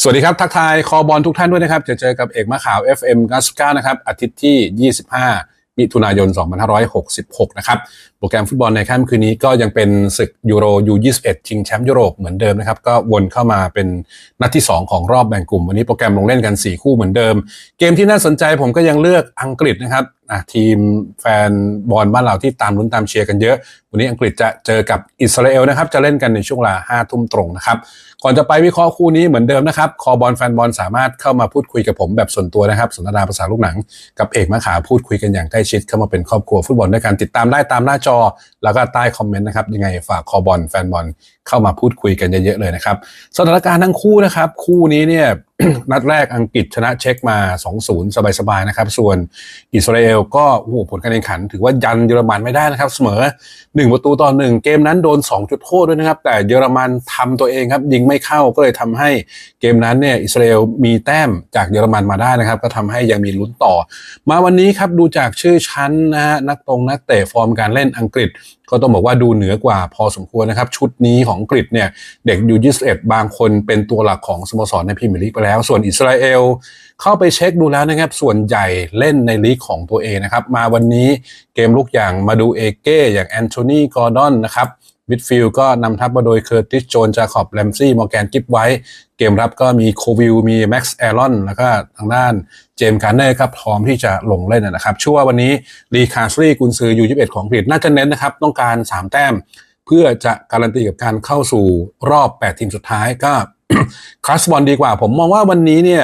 สวัสดีครับทักทายคอบอลทุกท่านด้วยนะครับ จะเจอกับเอกมะขาว FM 99นะครับอาทิตย์ที่ 25มิถุนายน 2566 นะครับ โปรแกรมฟุตบอลในค่ำคืนนี้ก็ยังเป็นศึกยูโร U21 ชิงแชมป์ยุโรปเหมือนเดิมนะครับ ก็วนเข้ามาเป็นนัดที่ 2 ของรอบแบ่งกลุ่ม วันนี้โปรแกรมลงเล่นกัน 4 คู่เหมือนเดิม เกมที่น่าสนใจผมก็ยังเลือกอังกฤษนะครับทีมแฟนบอลบ้านเราที่ตามลุ้นตามเชียร์กันเยอะ วันนี้อังกฤษจะเจอกับอิสราเอลนะครับ จะเล่นกันในช่วงเวลา5ทุ่มตรงนะครับ ก่อนจะไปวิเคราะห์คู่นี้เหมือนเดิมนะครับ คอบอลแฟนบอลสามารถเข้ามาพูดคุยกับผมแบบส่วนตัวนะครับ สนทนาภาษาลูกหนัง กับเอกมะขามพูดคุยกันอย่างใกล้ชิดเข้ามาเป็นครอบครัวฟุตบอลด้วยกันติดตามได้ตามหน้าจอแล้วก็ใต้คอมเมนต์นะครับยังไงฝากคอบอลแฟนบอลเข้ามาพูดคุยกันเยอะๆเลยนะครับสถานการณ์ทั้งคู่นะครับคู่นี้เนี่ย นัดแรกอังกฤษชนะเช็กมา 2-0 สบายๆนะครับ ส่วนอิสราเอลก็โอ้โหผลการแข่งขัน ถือว่ายันเยอรมันไม่ได้นะครับ เสมอ 1 ประตูต่อหนึ่งเกมนั้นโดน 2 จุดโทษด้วยนะครับ แต่เยอรมันทำตัวเองครับ ยิงไม่เข้าก็เลยทำให้เกมนั้นเนี่ยอิสราเอลมีแต้มจากเยอรมันมาได้นะครับ ก็ทำให้ยังมีลุ้นต่อ มาวันนี้ครับดูจากชื่อชั้นนะฮะนักตรงนักเตะฟอร์มการเล่นอังกฤษก็ต้องบอกว่าดูเหนือกว่าพอสมควรนะครับชุดนี้ของอังกฤษเนี่ยเด็กยู21บางคนเป็นตัวหลักของสโมสรในพรีเมียร์ลีกไปแล้วแล้ว ส่วนอิสราเอลเข้าไปเช็คดูแล้วนะครับ ส่วนใหญ่เล่นในลีกของตัวเองนะครับ มาวันนี้เกมลุกอย่างมาดูเอเก้อย่างแอนโทนีกอร์ดอนนะครับมิดฟิลด์ก็นำทัพมาโดยเคอร์ติสโจนจาคอบแรมซี่มอร์แกนกิฟไว้ เกมรับก็มีโควิลมีแม็กซ์แอรอนแล้วก็ทางด้านเจมส์การ์เนอร์ครับพร้อมที่จะลงเล่นนะครับชั่วาวันนี้รีคาสรีกุนซือยู21ของอังกฤษน่าจะเน้นนะครับ ต้องการ 3 แต้ม เพื่อจะการันตีกับการเข้าสู่รอบ 8 ทีมสุดท้ายก็ คลาสบอลดีกว่า ผมมองว่าวันนี้เนี่ย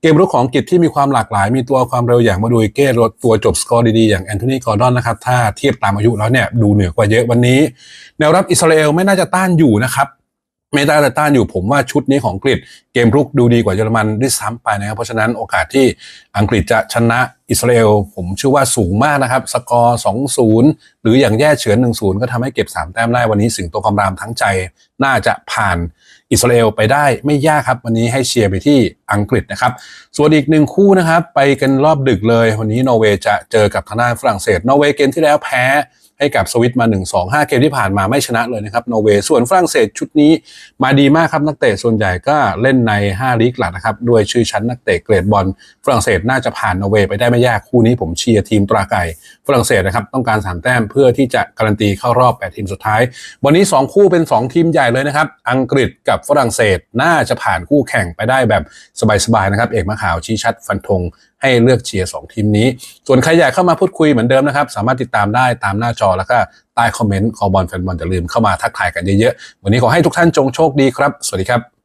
เกมรุกของกิจที่มีความหลากหลาย มีตัวความเร็วอย่างมาดูเก้รถตัวจบสกอร์ดีๆ อย่างแอนโทนีกอร์ดอนนะครับ ถ้าเทียบตามอายุแล้วเนี่ย ดูเหนือกว่าเยอะวันนี้ แนวรับอิสราเอลไม่น่าจะต้านอยู่นะครับ ไม่ได้แต่ต้านอยู่ผมว่าชุดนี้ของอังกฤษเกมรุกดูดีกว่าเยอรมันด้วยซ้ำไปนะครับ เพราะฉะนั้นโอกาสที่อังกฤษจะชนะอิสราเอลผมเชื่อว่าสูงมากนะครับ สกอร์ 2-0 หรืออย่างแย่เฉือน 1-0 ก็ทำให้เก็บ 3 แต้มได้วันนี้สิงโตคำรามทั้งใจน่าจะผ่านอิสราเอลไปได้ไม่ยากครับ วันนี้ให้เชียร์ไปที่อังกฤษนะครับ ส่วนอีกหนึ่งคู่นะครับ ไปกันรอบดึกเลย วันนี้นอร์เวย์จะเจอกับทางด้านฝรั่งเศสนอร์เวย์เกมที่แล้วแพ้ ให้กับสวิตมา 1 2 5 เกมที่ผ่านมาไม่ชนะเลยนะครับนอร์เวย์ส่วนฝรั่งเศสชุดนี้มาดีมากครับนักเตะส่วนใหญ่ก็เล่นใน 5 ลีกหลักนะครับด้วยชื่อชั้นนักเตะเกรดบอลฝรั่งเศสน่าจะผ่านนอร์เวย์ไปได้ไม่ยากคู่นี้ผมเชียร์ทีมตราไก่ฝรั่งเศสนะครับต้องการ3แต้มเพื่อที่จะการันตีเข้ารอบ8ทีมสุดท้าย วันนี้ 2 คู่เป็น 2 ทีมใหญ่เลยนะครับอังกฤษกับฝรั่งเศสน่าจะผ่านคู่แข่งไปได้แบบสบายๆนะครับเอกมะขาวชี้ชัดฟันธง ให้เลือกเชียร์สองทีมนี้ ส่วนใครอยากเข้ามาพูดคุยเหมือนเดิมนะครับ สามารถติดตามได้ตามหน้าจอแล้วก็ใต้คอมเมนต์คอบอลแฟนบอลอย่าลืมเข้ามาทักทายกันเยอะๆวันนี้ขอให้ทุกท่านจงโชคดีครับ สวัสดีครับ